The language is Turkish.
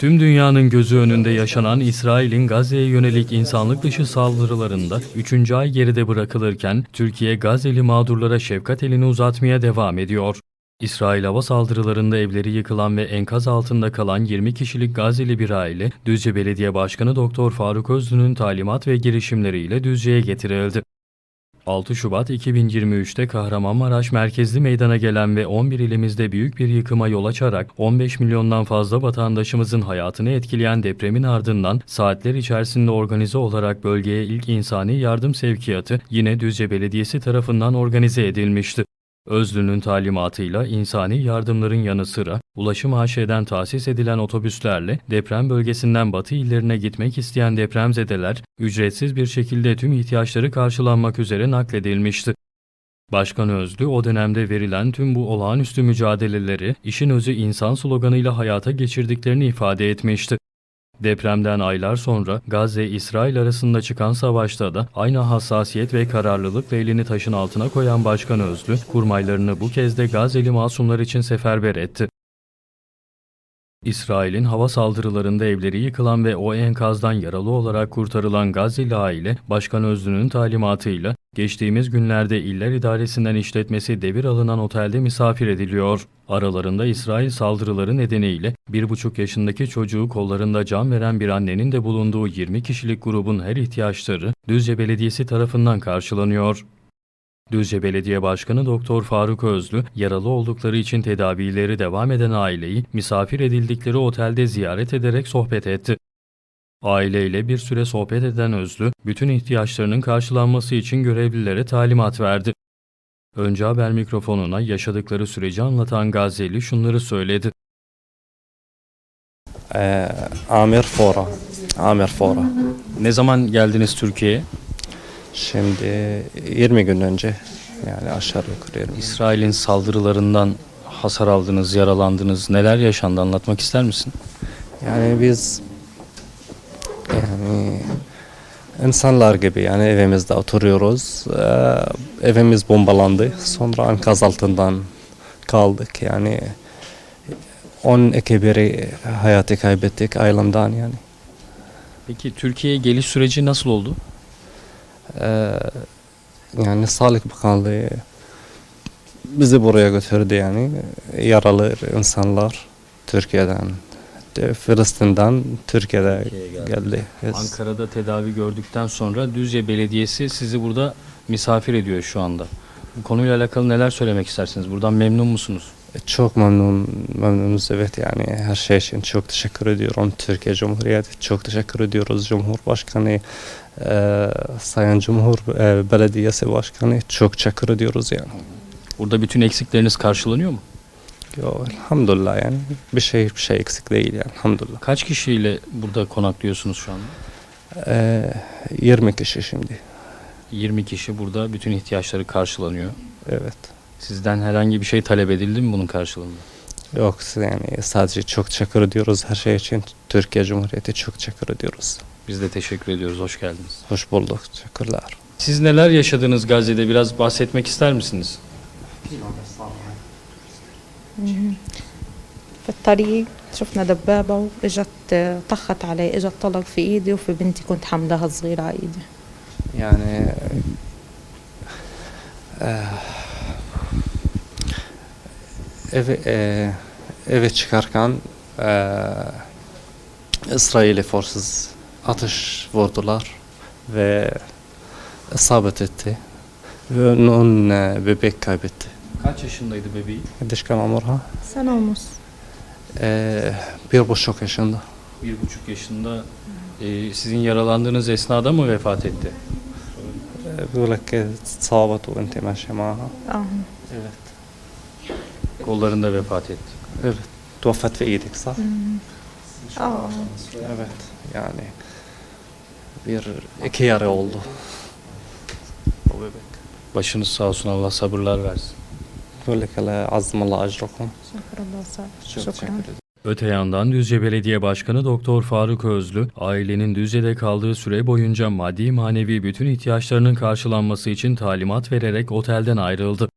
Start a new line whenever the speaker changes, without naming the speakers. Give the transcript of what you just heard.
Tüm dünyanın gözü önünde yaşanan İsrail'in Gazze'ye yönelik insanlık dışı saldırılarında 3. ay geride bırakılırken Türkiye Gazze'li mağdurlara şefkat elini uzatmaya devam ediyor. İsrail hava saldırılarında evleri yıkılan ve enkaz altında kalan 20 kişilik Gazze'li bir aile, Düzce Belediye Başkanı Doktor Faruk Özlü'nün talimat ve girişimleriyle Düzce'ye getirildi. 6 Şubat 2023'te Kahramanmaraş merkezli meydana gelen ve 11 ilimizde büyük bir yıkıma yol açarak 15 milyondan fazla vatandaşımızın hayatını etkileyen depremin ardından saatler içerisinde organize olarak bölgeye ilk insani yardım sevkiyatı yine Düzce Belediyesi tarafından organize edilmişti. Özlü'nün talimatıyla insani yardımların yanı sıra ulaşım AŞ'den tahsis edilen otobüslerle deprem bölgesinden batı illerine gitmek isteyen depremzedeler ücretsiz bir şekilde tüm ihtiyaçları karşılanmak üzere nakledilmişti. Başkan Özlü o dönemde verilen tüm bu olağanüstü mücadeleleri işin özü insan sloganıyla hayata geçirdiklerini ifade etmişti. Depremden aylar sonra Gazze-İsrail arasında çıkan savaşta da aynı hassasiyet ve kararlılıkla elini taşın altına koyan Başkan Özlü, kurmaylarını bu kez de Gazze'li masumlar için seferber etti. İsrail'in hava saldırılarında evleri yıkılan ve o enkazdan yaralı olarak kurtarılan Gazze'li aile, Başkan Özlü'nün talimatıyla geçtiğimiz günlerde İller İdaresi'nden işletmesi devir alınan otelde misafir ediliyor. Aralarında İsrail saldırıları nedeniyle 1,5 yaşındaki çocuğu kollarında can veren bir annenin de bulunduğu 20 kişilik grubun her ihtiyaçları Düzce Belediyesi tarafından karşılanıyor. Düzce Belediye Başkanı Doktor Faruk Özlü, yaralı oldukları için tedavileri devam eden aileyi misafir edildikleri otelde ziyaret ederek sohbet etti. Aileyle bir süre sohbet eden Özlü, bütün ihtiyaçlarının karşılanması için görevlilere talimat verdi. Önce haber mikrofonuna yaşadıkları süreci anlatan Gazze'li şunları söyledi.
Ee, Amir Fora. Amir Fora.
Ne zaman geldiniz Türkiye'ye?
Şimdi 20 gün önce yani aşağı yukarı 20 gün.
İsrail'in saldırılarından hasar aldınız, yaralandınız. Neler yaşandı anlatmak ister misin?
Yani biz yani insanlar gibi yani evimizde oturuyoruz. Ee, evimiz bombalandı. Sonra enkaz altından kaldık yani 12 biri hayatı kaybettik ailemden yani.
Peki Türkiye'ye geliş süreci nasıl oldu?
Ee, yani Sağlık Bakanlığı bizi buraya götürdü yani yaralı insanlar Türkiye'den de Filistin'den Türkiye'de geldi. Yes.
Ankara'da tedavi gördükten sonra Düzce Belediyesi sizi burada misafir ediyor şu anda. Bu konuyla alakalı neler söylemek istersiniz? Buradan memnun musunuz?
Çok memnun memnunuz evet yani her şey için çok teşekkür ediyorum Türkiye Cumhuriyeti çok teşekkür ediyoruz Cumhurbaşkanı e, Sayın Cumhur e, Belediyesi Başkanı çok teşekkür ediyoruz yani.
Burada bütün eksikleriniz karşılanıyor mu?
Yo, elhamdülillah yani bir şey bir şey eksik değil yani elhamdülillah.
Kaç kişiyle burada konaklıyorsunuz şu anda?
Ee, 20 kişi şimdi.
20 kişi burada bütün ihtiyaçları karşılanıyor.
Evet.
Sizden herhangi bir şey talep edildi mi bunun karşılığında?
Yok yani sadece çok teşekkür ediyoruz her şey için. Türkiye Cumhuriyeti çok teşekkür ediyoruz.
Biz de teşekkür ediyoruz. Hoş geldiniz.
Hoş bulduk. Teşekkürler.
Siz neler yaşadınız Gazze'de? Biraz bahsetmek ister misiniz?
في الطريق شفنا دبابة وإجت طخت علي إجت الطلق في إيدي وفي بنتي كنت حمدها صغيرة على
إيدي يعني Eve, eve çıkarken e, İsrail'e فورسز atış vurdular ve isabet etti ve onun e.
Kaç yaşındaydı bebeği?
قديش كان عمرها؟
سنة ونص
Eee, bir buçuk yaşında.
Bir buçuk yaşında e, sizin yaralandığınız esnada mı vefat etti?
Eee, بيقول لك اتصابت وانت ماشي معها
اه
Evet.
Kollarında vefat etti.
Evet. توفت في ايدك صح؟
اه
Evet. Yani bir iki yarı oldu. O bebek.
Başınız sağ olsun Allah sabırlar versin. Öte yandan Düzce Belediye Başkanı Doktor Faruk Özlü, ailenin Düzce'de kaldığı süre boyunca maddi manevi bütün ihtiyaçlarının karşılanması için talimat vererek otelden ayrıldı.